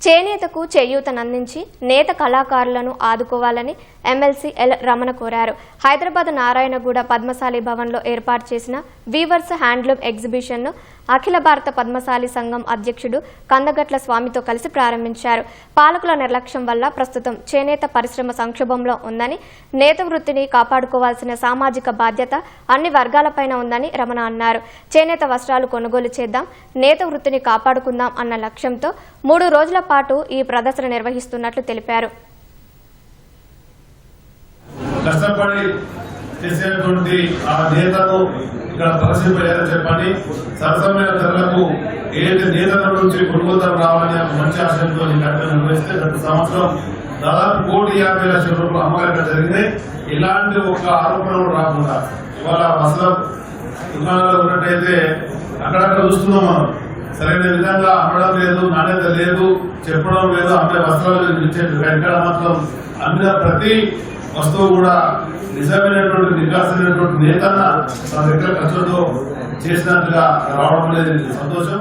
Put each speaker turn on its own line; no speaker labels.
చేనేతకు చేయూతనందించి నేత కళాకారులను ఆదుకోవాలని ఎమ్మెల్సీ ఎల్ రమణ కోరారు. హైదరాబాద్ నారాయణగూడ పద్మశాలి భవన్లో ఏర్పాటు చేసిన వీవర్స్ హ్యాండ్లూమ్ ఎగ్జిబిషన్ను అఖిల భారత పద్మశాలి సంఘం అధ్యక్షుడు కందగట్ల స్వామితో కలిసి ప్రారంభించారు. పాలకుల నిర్లక్ష్యం వల్ల ప్రస్తుతం చేనేత పరిశ్రమ సంక్షోభంలో ఉందని నేత వృత్తిని కాపాడుకోవాల్సిన సామాజిక బాధ్యత అన్ని వర్గాలపైన ఉందని రమణ అన్నారు. చేనేత వస్త్రాలు కొనుగోలు చేద్దాం నేత వృత్తిని కాపాడుకుందాం అన్న లక్ష్యంతో మూడు రోజుల పాటు ఈ ప్రదర్శన నిర్వహిస్తున్నట్లు తెలిపారు.
కష్టపడి చేసేటువంటి ఆ నేతను ఇక్కడ పరిశీలిపోయారని చెప్పని సరసమైన ధరలకు ఏది నేతల నుంచి కొనుగోలు రావాలని మంచి ఆశయంతో నిర్వహిస్తే గత సంవత్సరం దాదాపు కోటి యాభై లక్షల రూపాయలు అమ్మకాలు జరిగింది. ఇలాంటి ఒక ఆరోపణలు రాకుండా ఇవాళ అసలు దుకాణాలు ఉన్నట్టయితే అక్కడక్కడ చూస్తున్నాం మనం. సరైన విధంగా అమ్మడం లేదు నాణ్యత లేదు చెప్పడం లేదు అమ్మే వస్త్రాలు ఇచ్చేది ఎక్కడ మాత్రం అమ్మిన ప్రతి వస్తువు కూడా నిజమైనటువంటి నికాసమైనటువంటి నేతన్న తన దగ్గర ఖర్చుతో చేసినట్టుగా రావడం అనేది సంతోషం.